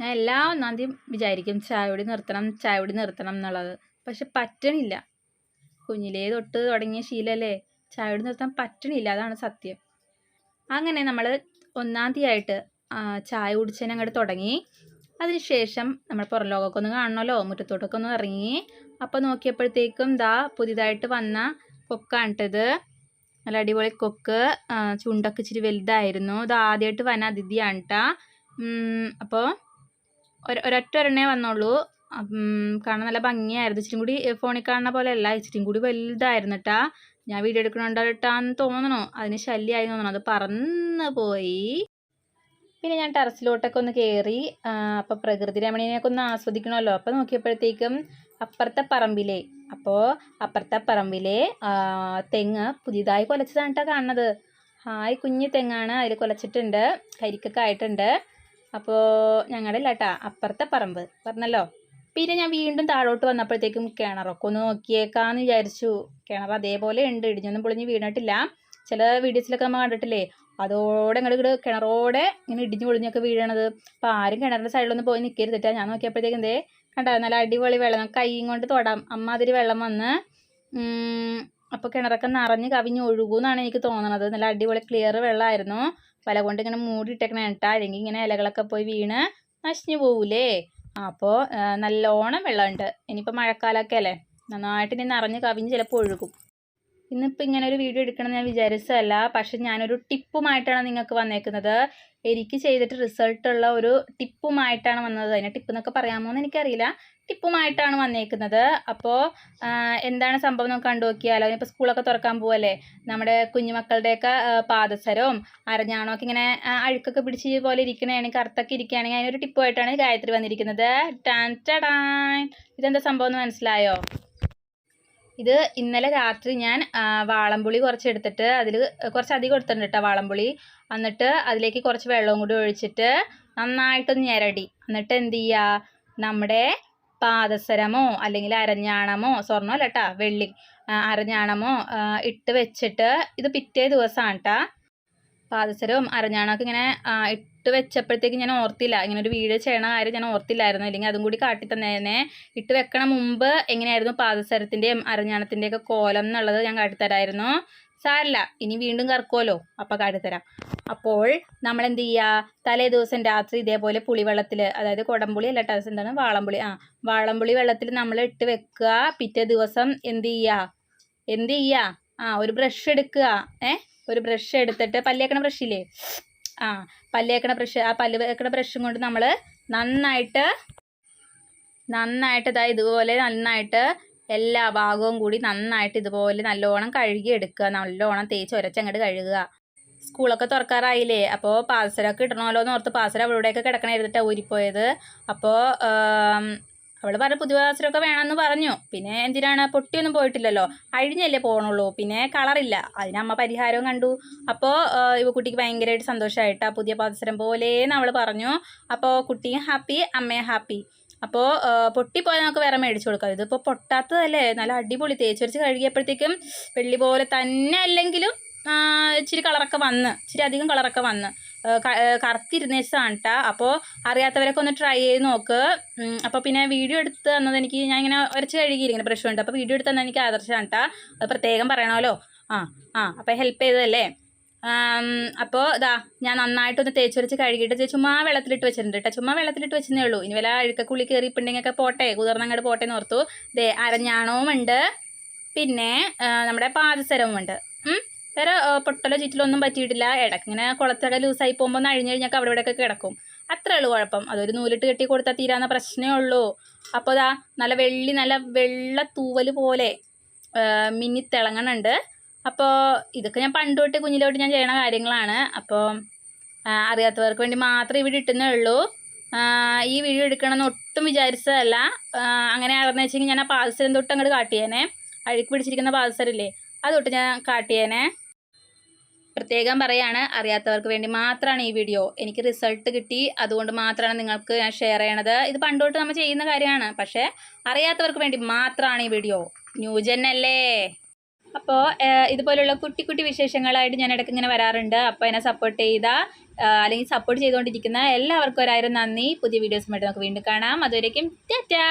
ഞാൻ എല്ലാ ഒന്നാം വിചാരിക്കും ചായ കുടി നിർത്തണം ചായ കുടി നിർത്തണം എന്നുള്ളത്. പക്ഷെ പറ്റണില്ല. കുഞ്ഞിലേ തൊട്ട് തുടങ്ങിയ ശീലല്ലേ? ചായ കുടി നിർത്താൻ പറ്റണില്ല അതാണ് സത്യം. അങ്ങനെ നമ്മൾ ഒന്നാം ചായ കുടിച്ചതിന് അങ്ങോട്ട് തുടങ്ങി. അതിനുശേഷം നമ്മൾ പുറം ലോകമൊക്കെ ഒന്ന് കാണണമല്ലോ മുറ്റത്തോട്ടൊക്കെ ഒന്ന് ഇറങ്ങി. അപ്പോൾ നോക്കിയപ്പോഴത്തേക്കും ദാ പുതിയതായിട്ട് വന്ന കൊക്കാണിട്ടത് നല്ല അടിപൊളി കൊക്ക്. ചുണ്ടൊക്കെ ഇച്ചിരി വലുതായിരുന്നു. ഇത് ആദ്യമായിട്ട് വന്ന അതിഥിയാണ് കേട്ടോ അപ്പോൾ ഒരൊറ്റ ഒരെണ്ണേ വന്നുള്ളൂ കാണാൻ നല്ല ഭംഗിയായിരുന്നു. ഇച്ചിരി കൂടി ഫോണിൽ കാണുന്ന പോലെ അല്ല ഇച്ചിരി കൂടി വലുതായിരുന്നു കേട്ടാ ഞാൻ വീഡിയോ എടുക്കണുണ്ടായിട്ടാന്ന് തോന്നണു അതിന് ശല്യമായി തോന്നണം അത് പറന്ന് പോയി. പിന്നെ ഞാൻ ടെറസിലോട്ടൊക്കെ ഒന്ന് കയറി അപ്പോൾ പ്രകൃതി രമണീനെയൊക്കെ ഒന്ന് ആസ്വദിക്കണമല്ലോ. അപ്പോൾ നോക്കിയപ്പോഴത്തേക്കും അപ്പുറത്തെ പറമ്പിലെ അപ്പോൾ അപ്പുറത്തെ പറമ്പിലെ തെങ്ങ് പുതിയതായി കുലച്ചതാണ് കേട്ടോ കാണുന്നത്. ഹായ് കുഞ്ഞു തെങ്ങാണ്. അതിൽ കുലച്ചിട്ടുണ്ട്. കരിക്കൊക്കെ ആയിട്ടുണ്ട്. അപ്പോൾ ഞങ്ങളുടെ ഇല്ല കേട്ടാ അപ്പുറത്തെ പറമ്പ് പറഞ്ഞല്ലോ. പിന്നെ ഞാൻ വീണ്ടും താഴോട്ട് വന്നപ്പോഴത്തേക്കും കിണറൊക്കെ ഒന്ന് നോക്കിയേക്കാന്ന് വിചാരിച്ചു. കിണർ അതേപോലെ ഉണ്ട് ഇടിഞ്ഞൊന്നും പൊളിഞ്ഞ് വീണിട്ടില്ല. ചില വീഡിയോസിലൊക്കെ നമ്മൾ കണ്ടിട്ടില്ലേ അതോടെ ഇങ്ങോട്ട് ഇങ്ങോട്ട് കിണറോടെ ഇങ്ങനെ ഇടിഞ്ഞു പൊളിഞ്ഞൊക്കെ വീഴണത്. അപ്പം ആരും കിണറിന്റെ സൈഡിലൊന്നും പോയി നിൽക്കരുത് കേട്ടോ ഞാൻ നോക്കിയപ്പോഴത്തേക്കും എന്തേ കണ്ടോ നല്ല അടിപൊളി വെള്ളം കൈയും കൊണ്ട് തൊടാം. അമ്മ അതിരി വെള്ളം വന്ന് അപ്പോൾ കിണറൊക്കെ നിറഞ്ഞ് കവിഞ്ഞ് ഒഴുകുമെന്നാണ് എനിക്ക് തോന്നണത്. നല്ല അടിപൊളി ക്ലിയർ വെള്ളമായിരുന്നു വല കൊണ്ട് ഇങ്ങനെ മൂടിയിട്ടേക്കണ കേട്ടോ. അല്ലെങ്കിൽ ഇങ്ങനെ ഇലകളൊക്കെ പോയി വീണ് നശിഞ്ഞു പോകൂലേ അപ്പോൾ നല്ലോണം വെള്ളമുണ്ട്. ഇനിയിപ്പോൾ മഴക്കാലമൊക്കെ അല്ലേ? നന്നായിട്ട് ഇനി നിറഞ്ഞ് കവിഞ്ഞ് ചിലപ്പോൾ ഒഴുകും. ഇന്നിപ്പോൾ ഇങ്ങനെ ഒരു വീഡിയോ എടുക്കണമെന്ന് ഞാൻ വിചാരിച്ചതല്ല. പക്ഷെ ഞാനൊരു ടിപ്പുമായിട്ടാണ് നിങ്ങൾക്ക് വന്നേക്കുന്നത്. എനിക്ക് ചെയ്തിട്ട് റിസൾട്ടുള്ള ഒരു ടിപ്പുമായിട്ടാണ് വന്നത്. അതിനെ ടിപ്പ് എന്നൊക്കെ പറയാമോ എന്ന് എനിക്കറിയില്ല. ടിപ്പുമായിട്ടാണ് വന്നേക്കുന്നത്. അപ്പോൾ എന്താണ് സംഭവം നമുക്ക് കണ്ടു നോക്കിയാലോ ഇപ്പോൾ സ്കൂളൊക്കെ തുറക്കാൻ പോവല്ലേ? നമ്മുടെ കുഞ്ഞുമക്കളുടെയൊക്കെ പാദസരവും പാദസരവും അരഞ്ഞാണമൊക്കെ ഇങ്ങനെ അഴുക്കൊക്കെ പിടിച്ച് പോലെ ഇരിക്കണമെങ്കിൽ കറുത്തൊക്കെ ഇരിക്കുകയാണെങ്കിൽ അതിനൊരു ടിപ്പുമായിട്ടാണ് ഗായത്രി വന്നിരിക്കുന്നത്. ടാൻ ടടാൻ ഇതെന്താ സംഭവം എന്ന് മനസ്സിലായോ? ഇത് ഇന്നലെ രാത്രി ഞാൻ വാളംപുളി കുറച്ച് എടുത്തിട്ട് അതിൽ കുറച്ച് അധികം എടുത്തിട്ടുണ്ട് കേട്ടോ വാളംപുളി. എന്നിട്ട് അതിലേക്ക് കുറച്ച് വെള്ളവും കൂടി ഒഴിച്ചിട്ട് നന്നായിട്ടൊന്ന് ഞെരടി. എന്നിട്ട് എന്ത് ചെയ്യുക നമ്മുടെ പാദസരമോ അല്ലെങ്കിൽ അരഞ്ഞാണമോ സ്വർണമല്ല കേട്ടോ വെള്ളി അരഞ്ഞാണമോ ഇട്ട് വെച്ചിട്ട് ഇത് പിറ്റേ ദിവസമാണ് കേട്ടോ പാദസരവും അരഞ്ഞാണൊക്കെ ഇങ്ങനെ ഇട്ട് വെച്ചപ്പോഴത്തേക്ക് ഞാൻ ഓർത്തില്ല. ഇങ്ങനെ ഒരു വീഡിയോ ചെയ്യണ കാര്യം ഞാൻ ഓർത്തില്ലായിരുന്നു. ഇല്ലെങ്കിൽ അതും കൂടി കാട്ടി തന്നേനെ. ഇട്ട് വെക്കണ മുമ്പ് എങ്ങനെയായിരുന്നു പാദസരത്തിന്റെയും അരഞ്ഞാണത്തിന്റെയൊക്കെ കോലം എന്നുള്ളത് ഞാൻ കാട്ടിത്തരായിരുന്നു സാരല്ല ഇനി വീണ്ടും കറക്കുമല്ലോ അപ്പം കാട്ടിത്തരാം അപ്പോൾ നമ്മൾ എന്ത് ചെയ്യുക തലേ ദിവസം രാത്രി ഇതേപോലെ പുളിവെള്ളത്തിൽ അതായത് കുടംപുളി അല്ല ടസ് എന്താണ്? വാളംപുളി. ആ വാളംപുളി വെള്ളത്തിൽ നമ്മൾ ഇട്ട് വെക്കുക. പിറ്റേ ദിവസം എന്ത് ചെയ്യുക എന്ത് ചെയ്യുക ആ ഒരു ബ്രഷ് എടുക്കുക. ഏ? ഒരു ബ്രഷ് എടുത്തിട്ട് പല്ലേക്കണ ബ്രഷില്ലേ ആ പല്ലേക്കണ ബ്രഷ് ആ പല്ല് വെക്കണ ബ്രഷും കൊണ്ട് നമ്മൾ നന്നായിട്ട് നന്നായിട്ട് ഇതാ ഇതുപോലെ നന്നായിട്ട് എല്ലാ ഭാഗവും കൂടി നന്നായിട്ട് ഇതുപോലെ നല്ലോണം കഴുകി എടുക്കുക. നല്ലോണം തേച്ച് ഒരച്ചങ്ങോട്ട് കഴുകുക. സ്കൂളൊക്കെ തുറക്കാറായില്ലേ? അപ്പോൾ പാസരൊക്കെ ഇടണമല്ലോ എന്ന് ഓർത്ത് പാസര അവിടെയൊക്കെ കിടക്കണ എഴുതിട്ടാണ് ഊരിപ്പോയത്. അപ്പോൾ അവൾ പറഞ്ഞു പുതിയ പാസരമൊക്കെ വേണമെന്ന് പറഞ്ഞു. പിന്നെ എന്തിനാണ്? പൊട്ടിയൊന്നും പോയിട്ടില്ലല്ലോ. അഴിഞ്ഞല്ലേ പോകണുള്ളൂ പിന്നെ കളറില്ല അതിന് അമ്മ പരിഹാരവും കണ്ടു. അപ്പോൾ ഇവ കുട്ടിക്ക് ഭയങ്കരമായിട്ട് സന്തോഷമായിട്ട് ആ പുതിയ പാദസരം പോലെയെന്ന് അവൾ പറഞ്ഞു. അപ്പോൾ കുട്ടിയും ഹാപ്പി അമ്മയും ഹാപ്പി അപ്പോൾ പൊട്ടിപ്പോയാൽ നമുക്ക് വേറെ മേടിച്ചു കൊടുക്കാം. ഇതിപ്പോൾ പൊട്ടാത്തതല്ലേ? നല്ല അടിപൊളി. തേച്ചൊരിച്ച് കഴുകിയപ്പോഴത്തേക്കും വെള്ളി പോലെ തന്നെ അല്ലെങ്കിലും ഇച്ചിരി കളറൊക്കെ വന്ന്. ഇച്ചിരി അധികം കളറൊക്കെ വന്ന്. കറുത്തിരുന്നേച്ചതാണ് കേട്ടോ അപ്പോൾ അറിയാത്തവരൊക്കെ ഒന്ന് ട്രൈ ചെയ്ത് നോക്ക്. അപ്പോൾ പിന്നെ വീഡിയോ എടുത്ത് തന്നത് എനിക്ക് ഞാൻ ഇങ്ങനെ ഉരച്ച് ബ്രഷ് കൊണ്ട്. അപ്പോൾ വീഡിയോ എടുത്ത് തന്നെ എനിക്ക് ആദർശമാണ് കേട്ടോ അത് പ്രത്യേകം പറയണമല്ലോ. ആ ആ അപ്പോൾ ഹെൽപ്പ് ചെയ്തതല്ലേ? അപ്പോൾ ഇതാ ഞാൻ നന്നായിട്ടൊന്ന് തേച്ചൊരച്ച് കഴുകിയിട്ട് ചുമ്മാ വെള്ളത്തിലിട്ട് വെച്ചിട്ടുണ്ട് ചുമ്മാ വെള്ളത്തിലിട്ട് വെച്ചതേ ഉള്ളൂ. ഇനി വല്ല അഴുക്കക്കുള്ളി പിണ്ടിങ്ങൊക്കെ പോട്ടെ. കുതിർന്നങ്ങോട്ട് പോട്ടെ എന്ന് ഓർത്തു. ദേ അരഞ്ഞാണവും ഉണ്ട് പിന്നെ നമ്മുടെ പാദസരവും ഉണ്ട്. വേറെ പൊട്ടല ചുറ്റിലോ ഒന്നും പറ്റിയിട്ടില്ല. ഇടയ്ക്ക് ഇങ്ങനെ കുളത്തൊക്കെ ലൂസായി പോകുമ്പോൾ നഴിഞ്ഞ് കഴിഞ്ഞാൽ അവിടെ ഇവിടെയൊക്കെ കിടക്കും. അത്രേ ഉള്ളൂ കുഴപ്പം. അതൊരു നൂലിട്ട് കെട്ടി കൊടുത്താൽ തീരാവുന്ന പ്രശ്നമേ ഉള്ളൂ. അപ്പോൾ ഇതാ നല്ല വെള്ളി നല്ല വെള്ള തൂവൽ പോലെ മിന്നി തിളങ്ങണുണ്ട്. അപ്പോൾ ഇതൊക്കെ ഞാൻ പണ്ട് തൊട്ട് കുഞ്ഞിലോട്ട് ഞാൻ ചെയ്യണ കാര്യങ്ങളാണ്. അപ്പോൾ അറിയാത്തവർക്ക് വേണ്ടി മാത്രം ഇവിടെ ഇട്ടുന്നേ ഉള്ളൂ. ഈ വീഡിയോ എടുക്കണമെന്ന് ഒട്ടും വിചാരിച്ചതല്ല. അങ്ങനെ ആണെന്ന് വെച്ചെങ്കിൽ ഞാൻ ആ പാദസരം തൊട്ട് അങ്ങോട്ട് കാട്ടിയേനെ. അഴുക്ക് പിടിച്ചിരിക്കുന്ന പാദസരല്ലേ അതൊട്ട് തൊട്ട് ഞാൻ കാട്ടിയേനെ. പ്രത്യേകം പറയാണ് അറിയാത്തവർക്ക് വേണ്ടി മാത്രമാണ് ഈ വീഡിയോ. എനിക്ക് റിസൾട്ട് കിട്ടി അതുകൊണ്ട് മാത്രമാണ് നിങ്ങൾക്ക് ഞാൻ ഷെയർ ചെയ്യണത്. ഇത് പണ്ടോട്ട് നമ്മൾ ചെയ്യുന്ന കാര്യമാണ് പക്ഷേ അറിയാത്തവർക്ക് വേണ്ടി മാത്രമാണ് ഈ വീഡിയോ. ന്യൂജൻ അല്ലേ അപ്പോൾ ഇതുപോലുള്ള കുട്ടി കുട്ടി വിശേഷങ്ങളായിട്ട് ഞാൻ ഇടയ്ക്ക് ഇങ്ങനെ വരാറുണ്ട്. അപ്പോൾ എന്നെ സപ്പോർട്ട് ചെയ്ത അല്ലെങ്കിൽ സപ്പോർട്ട് ചെയ്തുകൊണ്ടിരിക്കുന്ന എല്ലാവർക്കും ഒരായിരം നന്ദി. പുതിയ വീഡിയോസുമായിട്ട് നമുക്ക് വീണ്ടും കാണാം. അതുവരേക്കും ടാറ്റാ!